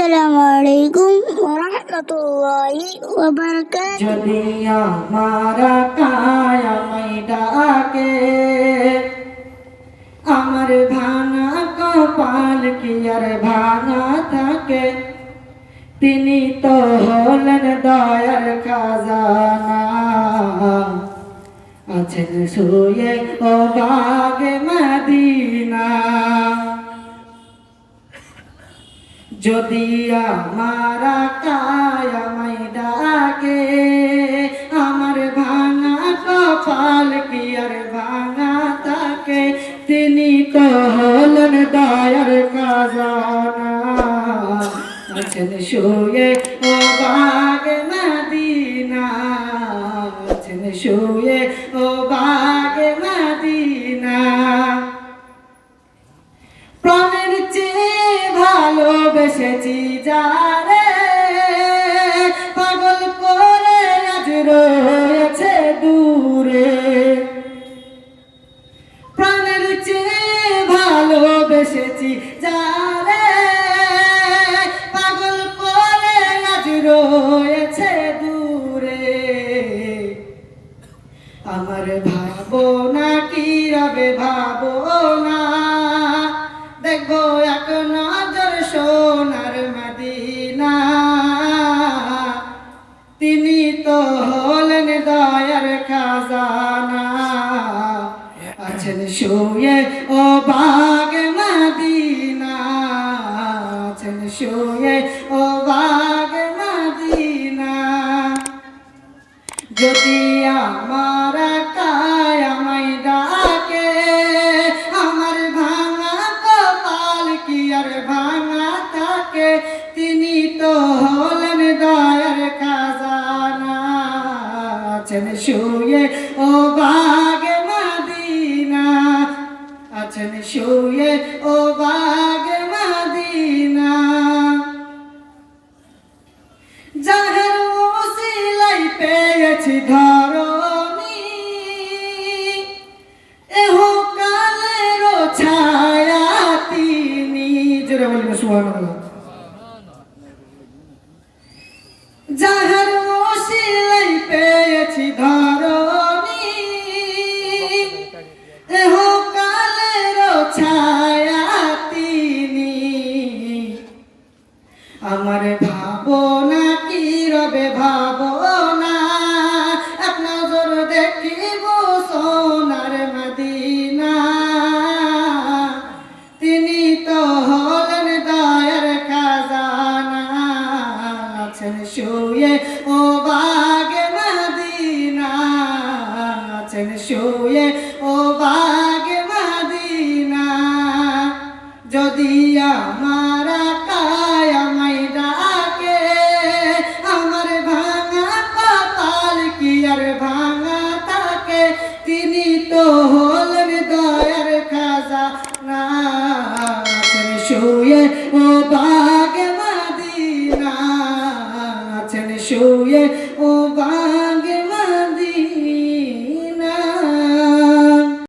আসসালামু যদি আমার আমার ভাঙা কপাল কি আর ভাঙা থাকে তিনি তো হলেন দয়ার খাজানা আছেন শুয়ে ও বাগে মদিনা যদি আমার কায়ামাই ডাকে, আমার ভাঙা কপাল কি আর ভাঙা থাকে তিনি তো হলেন দয়ার কাজানা আছেন শুয়ে, ও বাগ মদিনা আছেন শুয়ে ভালোবেসেছি যারে। পাগল করে আজ রয়েছে দূরে। প্রাণের চেয়ে ভালোবেসেছি পাগল করে আজ রয়েছে দূরে। আমার ভাবো না কি রবে? ভাবো না দেখব এক দয়ার খাজানা। আছেন শুয়ে ও বাগ মদিনা। আছেন শুয়ে ও বাগ মদিনা। যদি আমার কায়ামাই আছেন শুয়ে, ও বাগ মদিনা। আছেন শুয়ে, ও বাগ মদিনা। যাহের ওসিলাই পেয়েছি ধরনি এহ পেয়েছি ধরনি এহ কালের ছায়া তিনি। আমার ভাবনা ভাবনা? এক নজর দেখিব সোনার মদিনা। তিনি তো হলেন দয়ার খাজানা। শুয়ে শুয়ে, ও বাগ মদিনা, যদি আমার কায়ামাই ডাকে, আমার ভাঙা কপাল কি আর ভাঙা থাকে? তিনি তো হলেন দয়ার খাজা নাচেন শুয়ে, ও বাগ মদিনা আছেন শুয়ে